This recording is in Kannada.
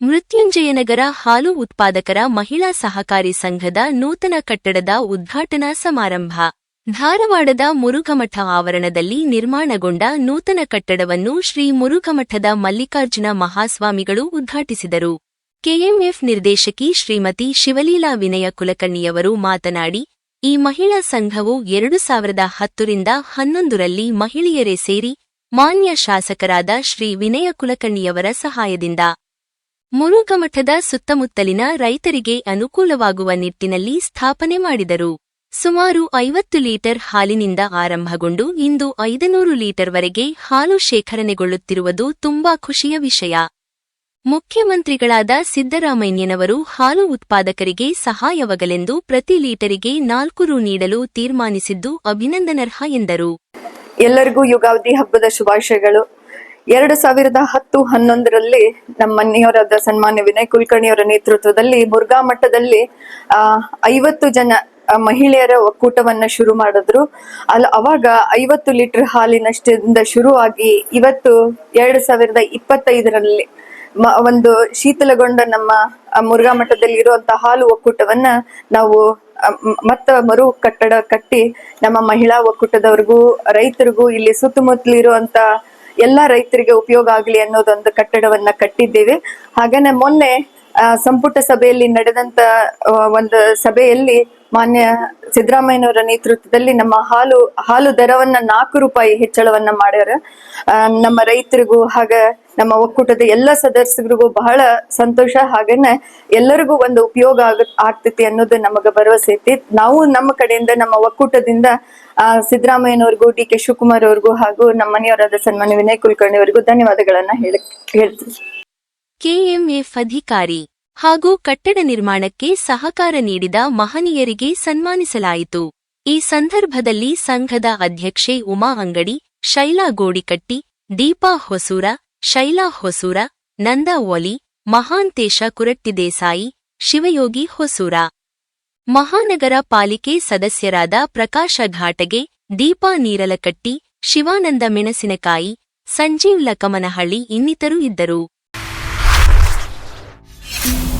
ಮೃತ್ಯುಂಜಯನಗರ ಹಾಲು ಉತ್ಪಾದಕರ ಮಹಿಳಾ ಸಹಕಾರಿ ಸಂಘದ ನೂತನ ಕಟ್ಟಡದ ಉದ್ಘಾಟನಾ ಸಮಾರಂಭ. ಧಾರವಾಡದ ಮುರುಘಮಠ ಆವರಣದಲ್ಲಿ ನಿರ್ಮಾಣಗೊಂಡ ನೂತನ ಕಟ್ಟಡವನ್ನು ಶ್ರೀ ಮುರುಘಮಠದ ಮಲ್ಲಿಕಾರ್ಜುನ ಮಹಾಸ್ವಾಮಿಗಳು ಉದ್ಘಾಟಿಸಿದರು. ಕೆಎಂಎಫ್ ನಿರ್ದೇಶಕಿ ಶ್ರೀಮತಿ ಶಿವಲೀಲಾ ವಿನಯ ಕುಲಕರ್ಣಿಯವರು ಮಾತನಾಡಿ, ಈ ಮಹಿಳಾ ಸಂಘವು ಎರಡು ಸಾವಿರದ ಹತ್ತರಿಂದ ಹನ್ನೊಂದರಲ್ಲಿ ಮಹಿಳೆಯರೇ ಸೇರಿ ಮಾನ್ಯ ಶಾಸಕರಾದ ಶ್ರೀ ವಿನಯ ಕುಲಕರ್ಣಿಯವರ ಸಹಾಯದಿಂದ. ಮುರುಘಮಠದ ಸುತ್ತಮುತ್ತಲಿನ ರೈತರಿಗೆ ಅನುಕೂಲವಾಗುವ ನಿಟ್ಟಿನಲ್ಲಿ ಸ್ಥಾಪನೆ ಮಾಡಿದರು. ಸುಮಾರು ಐವತ್ತು ಲೀಟರ್ ಹಾಲಿನಿಂದ ಆರಂಭಗೊಂಡು ಇಂದು ಐದನೂರು ಲೀಟರ್ವರೆಗೆ ಹಾಲು ಶೇಖರಣೆಗೊಳ್ಳುತ್ತಿರುವುದು ತುಂಬಾ ಖುಷಿಯ ವಿಷಯ. ಮುಖ್ಯಮಂತ್ರಿಗಳಾದ ಸಿದ್ದರಾಮಯ್ಯನವರು ಹಾಲು ಉತ್ಪಾದಕರಿಗೆ ಸಹಾಯವಾಗಲೆಂದು ಪ್ರತಿ ಲೀಟರಿಗೆ ನಾಲ್ಕು ರು ನೀಡಲು ತೀರ್ಮಾನಿಸಿದ್ದು ಅಭಿನಂದನಾರ್ಹ ಎಂದರು. ಎಲ್ಲರಿಗೂ ಯುಗಾದಿ ಹಬ್ಬದ ಶುಭಾಶಯಗಳು. ಎರಡು ಸಾವಿರದ ಹತ್ತು ಹನ್ನೊಂದರಲ್ಲಿ ನಮ್ಮ ಮನೆಯವರಾದ ಸನ್ಮಾನ್ಯ ವಿನಯ್ ಕುಲಕರ್ಣಿಯವರ ನೇತೃತ್ವದಲ್ಲಿ ಮುರುಘಾ ಮಠದಲ್ಲಿ, ಆ, ಐವತ್ತು ಜನ ಮಹಿಳೆಯರ ಒಕ್ಕೂಟವನ್ನ ಶುರು ಮಾಡಿದ್ರು. ಅಲ್ಲಿ ಅವಾಗ ಐವತ್ತು ಲೀಟರ್ ಹಾಲಿನಷ್ಟಿಂದ ಶುರುವಾಗಿ ಇವತ್ತು ಎರಡು ಸಾವಿರದ ಇಪ್ಪತ್ತೈದರಲ್ಲಿ ಒಂದು ಶೀತಲಗೊಂಡ ನಮ್ಮ ಮುರುಘಾ ಮಠದಲ್ಲಿ ಇರುವಂತಹ ಹಾಲು ಒಕ್ಕೂಟವನ್ನ ನಾವು ಮತ್ತ ಮರು ಕಟ್ಟಡ ಕಟ್ಟಿ ನಮ್ಮ ಮಹಿಳಾ ಒಕ್ಕೂಟದವ್ರಿಗೂ, ರೈತರಿಗೂ ಇಲ್ಲಿ ಸುತ್ತಮುತ್ತಲಿರುವಂತ ಎಲ್ಲಾ ರೈತರಿಗೆ ಉಪಯೋಗ ಆಗಲಿ ಅನ್ನೋದೊಂದು ಕಟ್ಟಡವನ್ನ ಕಟ್ಟಿದ್ದೇವೆ. ಹಾಗೇನೆ ಮೊನ್ನೆ ಸಂಪುಟ ಸಭೆಯಲ್ಲಿ ನಡೆದಂತ ಒಂದು ಸಭೆಯಲ್ಲಿ ಮಾನ್ಯ ಸಿದ್ದರಾಮಯ್ಯನವರ ನೇತೃತ್ವದಲ್ಲಿ ನಮ್ಮ ಹಾಲು ಹಾಲು ದರವನ್ನ ನಾಲ್ಕು ರೂಪಾಯಿ ಹೆಚ್ಚಳವನ್ನ ಮಾಡ್ಯಾರ. ನಮ್ಮ ರೈತರಿಗೂ ಹಾಗ ನಮ್ಮ ಒಕ್ಕೂಟದ ಎಲ್ಲ ಸದಸ್ಯರಿಗೂ ಬಹಳ ಸಂತೋಷ. ಹಾಗೇನೆ ಎಲ್ಲರಿಗೂ ಒಂದು ಉಪಯೋಗ ಆಗ, ಆಗ್ತೈತಿ ಅನ್ನೋದು ನಮಗ ಭರವಸೆ ಐತಿ. ನಾವು ನಮ್ಮ ಕಡೆಯಿಂದ, ನಮ್ಮ ಒಕ್ಕೂಟದಿಂದ, ಆ, ಸಿದ್ದರಾಮಯ್ಯನವ್ರಿಗೂ, ಡಿ ಕೆ ಶಿವಕುಮಾರ್ ಅವ್ರಿಗೂ ಹಾಗೂ ನಮ್ಮ ಮನೆಯವರಾದ ಸನ್ಮಾನ್ಯ ವಿನಯ್ ಕುಲಕರ್ಣಿ ಅವರಿಗೂ ಧನ್ಯವಾದಗಳನ್ನ ಹೇಳ ಹೇಳ್ತೀನಿ ಕೆಎಂಎಫ್ ಅಧಿಕಾರಿ ಹಾಗೂ ಕಟ್ಟಡ ನಿರ್ಮಾಣಕ್ಕೆ ಸಹಕಾರ ನೀಡಿದ ಮಹನೀಯರಿಗೆ ಸನ್ಮಾನಿಸಲಾಯಿತು. ಈ ಸಂದರ್ಭದಲ್ಲಿ ಸಂಘದ ಅಧ್ಯಕ್ಷೆ ಉಮಾ ಅಂಗಡಿ, ಶೈಲಾ ಗೋಡಿಕಟ್ಟಿ, ದೀಪಾ ಹೊಸೂರ, ಶೈಲಾ ಹೊಸೂರ, ನಂದಾ ಒಲಿ, ಮಹಾಂತೇಶ ಕುರಟ್ಟಿದೇಸಾಯಿ, ಶಿವಯೋಗಿ ಹೊಸೂರ. ಮಹಾನಗರ ಪಾಲಿಕೆ ಸದಸ್ಯರಾದ ಪ್ರಕಾಶ ಘಾಟಗೆ ದೀಪಾ ನೀರಲಕಟ್ಟಿ, ಶಿವಾನಂದ ಮೆಣಸಿನಕಾಯಿ, ಸಂಜೀವ್ ಲಕಮನಹಳ್ಳಿ ಇನ್ನಿತರು ಇದ್ದರು. Thank you.